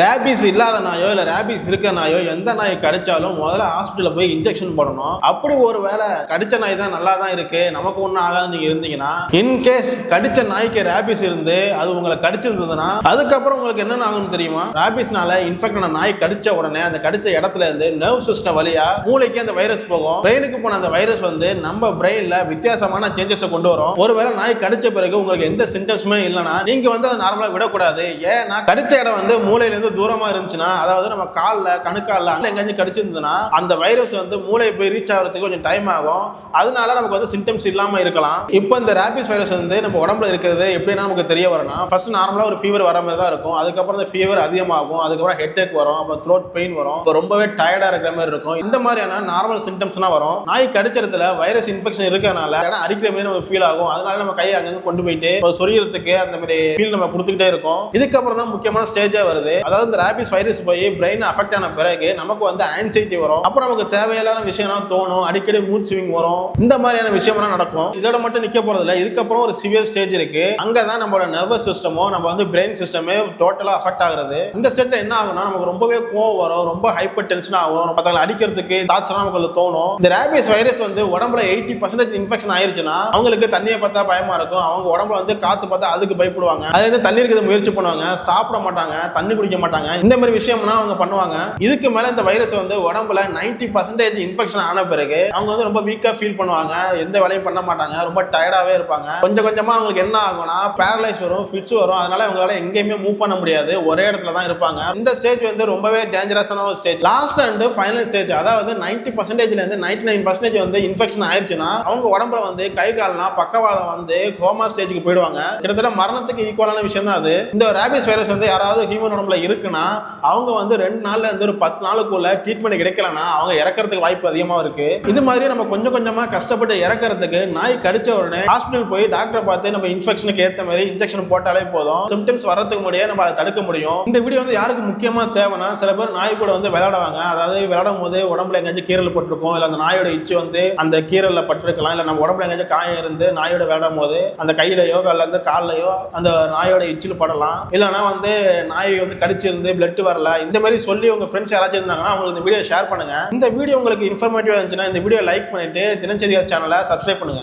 Rabies இல்லாத நாயோ இல்ல rabies இருக்க நாயோ எந்த நாய் கடிச்சாலும் முதல்ல ஹாஸ்பிட்டலில் போய் இன்ஜெக்ஷன் போடணும். அப்படி ஒரு வேளை கடிச்ச நாய் தான் நல்லா தான் இருக்கு. நமக்கு ஒன்றும் ஆகாது. நீங்க இருந்தீங்கன்னா இன்கேஸ் கடிச்ச நாய்க்கு ரேபிஸ் இருந்து அது உங்களை கடிச்சிருந்ததுன்னா அதுக்கப்புறம் உங்களுக்கு என்னென்ன ஆகும்னு தெரியுமா? ரேபிஸ்னால இன்ஃபெக்ட் ஆன நாய் கடிச்ச உடனே அந்த கடிச்ச இடத்துல இருந்து நர்வ் சிஸ்டம் வழியா மூளைக்கு அந்த வைரஸ் போகும். பிரெயினுக்கு போன அந்த வைரஸ் வந்து நம்ம பிரெயின்ல வித்தியாசமான சேஞ்சஸை கொண்டு வரும். ஒருவேளை நாய் கடிச்ச பிறகு உங்களுக்கு எந்த சிம்டம்ஸுமே இல்லைன்னா நீங்க வந்து அதை நார்மலா விடக்கூடாது. ஏன்னா கடிச்ச இடம் வந்து மூளையில இருந்து தூரமா இருந்துச்சுன்னா அதாவது நம்ம காலில் கணுக்கால அங்க எங்கேயாச்சும் கடிச்சிருந்ததுன்னா அந்த வைரஸ் வந்து மூளை போய் ரீச் ஆகிறதுக்கு கொஞ்சம் டைம் ஆகும். அதனால நமக்கு வந்து சிம்டம்ஸ் இல்லாம இருக்கலாம். இப்போ இந்த ரேபிஸ் வைரஸ் வந்து நம்ம உடம்புல இருக்கிறது எப்படின்னா நமக்கு தெரிய வரும்னா ஃபர்ஸ்ட் நார்மலாக ஒரு ஃபீவர் வர மாதிரி தான் இருக்கும். அதுக்கப்புறம் இந்த ஃபீவர் அதிகமாகும். அதுக்கப்புறம் ஹெட் ஏக் வரும். அப்புறம் த்ரோட் பெயின் வரும். இப்போ ரொம்பவே டயர்டாக இருக்கிற மாதிரி இருக்கும். இந்த மாதிரியான நார்மல் சிம்டம்ஸ்லாம் வரும். நாய் கடிச்ச இடத்துல வைரஸ் இன்ஃபெக்ஷன் இருக்கனால இடம் அரிக்கிற மாதிரி நமக்கு ஃபீல் ஆகும். அதனால நம்ம கையை அங்கங்கே கொண்டு போயிட்டு சொரியறதுக்கு அந்த மாதிரி ஃபீல் நம்ம கொடுத்துக்கிட்டே இருக்கோம். இதுக்கப்புறம் தான் முக்கியமான ஸ்டேஜே வருது. அதாவது இந்த ரேபிஸ் வைரஸ் போய் பிரெயின் அஃபெக்ட் ஆன பிறகு நமக்கு வந்து ஆன்சைட்டி வரும். அப்புறம் நமக்கு தேவையில்லாத விஷயம்லாம் தோணும். அடிக்கடி மூட் ஸ்விங் வரும். இந்த மாதிரியான விஷயம்லாம் நடக்கும். இதோட மட்டும் நிக்க போறது இதுக்கப்புறம் ஒரு சிவியர் ஸ்டேஜ் இருக்கு. அங்கதான் நம்மளோட நர்வஸ் சிஸ்டமோ நம்ம வந்து பிரெயின் சிஸ்டமே டோட்டலா அஃபெக்ட் ஆகுறது. இந்த ஸ்டேஜ்ல என்ன ஆகும்னா நமக்கு ரொம்பவே கோவம் வரும். ரொம்ப ஹைப்பர் டென்ஷன் ஆகும் மத்தவங்களை அடிக்கிறதுக்கு தாட்ஸ் நமக்கு தோணும். இந்த ரேபிஸ் வைரஸ் வந்து உடம்புல எயிட்டி பர்சன்டேஜ் இன்ஃபெக்ஷன் ஆயிருச்சுன்னா அவங்களுக்கு தண்ணியை பார்த்தா பயமா இருக்கும். அவங்க உடம்புல வந்து காத்து பார்த்தா அதுக்கு பயப்படுவாங்க. அதுல இருந்து தண்ணி இருக்கிறது முயற்சி பண்ணுவாங்க. சாப்பிட மாட்டாங்க. தண்ணி குடிக்க மாட்டாங்க. இந்த மாதிரி விஷயம்னா அவங்க பண்ணுவாங்க. இதுக்கு மேல இந்த வைரஸ் வந்து உடம்புல 90% பர்சன்டேஜ் இன்ஃபெக்ஷன் ஆன பிறகு அவங்க வந்து ரொம்ப வீக்கா ஃபீல் பண்ணுவாங்க. எந்த வேலையும் பண்ண மாட்டாங்க. ரொம்ப டயர்டாவே இருப்பாங்க. கொஞ்சம் கொஞ்சமா அவங்களுக்கு என்ன ஆகும்னா பேரலைஸ் வரும் ஃபிட்ஸ் வரும். அதனால அவங்களால எங்கேயுமே மூவ் பண்ண முடியாது. ஒரே இடத்துல தான் இருப்பாங்க. இந்த ஸ்டேஜ் வந்து ரொம்பவே டேஞ்சரஸான ஒரு stage last and final stage அதாவது 90% பர்சன்டேஜ்ல இருந்து நைன்டி நைன் பர்சன்டேஜ் வந்து இன்ஃபெக்ஷன் ஆயிடுச்சுன்னா அவங்க உடம்புல வந்து கை கால்லாம் பக்கவாதம் வந்து கோமா ஸ்டேஜுக்கு போயிடுவாங்க. கிட்டத்தட்ட மரணத்துக்கு ஈக்குவலான விஷயம் தான் அது. இந்த ரேபிஸ் வைரஸ் வந்து யாராவது ஹியூமன் உடம்புல இருக்குன்னா அவங்க வந்து ரெண்டு நாள்ல இருந்து ஒரு பத்து நாளுக்குள்ள ட்ரீட்மெண்ட் கிடைக்கலன்னா அவங்க இறக்கறதுக்கு வாய்ப்பு அதிகமா இருக்கு. இது மாதிரி நம்ம கொஞ்சம் கொஞ்சமா கஷ்டப்பட்டு இறக்கறதுக்கு நாய் கடிச்ச உடனே ஹாஸ்பிட்டல் போய் டாக்டரை பார்த்து நம்ம இன்ஃபெக்ஷனுக்கு ஏற்ற மாதிரி இன்ஜெக்ஷன் போட்டாலே போதும். சிம்டம்ஸ் வர்றதுக்கு முடியே நம்ம அதை தடுக்க முடியும். இந்த வீடியோ வந்து யாருக்கு முக்கியமா தேவைன்னா சில பேர் நாய் கூட வந்து விளையாடுவாங்க. அதாவது விளையாடும் போது உடம்புல எங்கேயாச்சும் கீரல் பட்டிருக்கும். இல்ல அந்த நாயோட இச்சு வந்து அந்த கீரல்ல பட்டிருக்கலாம். இல்ல நம்ம உடம்புல எங்கேயாச்சும் காயம் இருந்து நாயோட விளையாடும் போது அந்த கையிலயோ அல்ல அந்த கால்லையோ அந்த நாயோட இச்சில் படலாம். இல்லைன்னா வந்து நாய் வந்து கடிச்சிருந்து பிளட் வரல இந்த மாதிரி சொல்லி உங்க ஃப்ரெண்ட்ஸ் யாராச்சும் இருந்தாங்கன்னா அவங்களுக்கு இந்த வீடியோ ஷேர் பண்ணுங்க. இந்த வீடியோ உங்களுக்கு இன்ஃபர்மேட்டிவா இருந்துச்சுன்னா இந்த வீடியோ லைக் பண்ணிட்டு தினச்சரியா சேனலை சப்ஸ்கிரைப் பண்ணுங்க.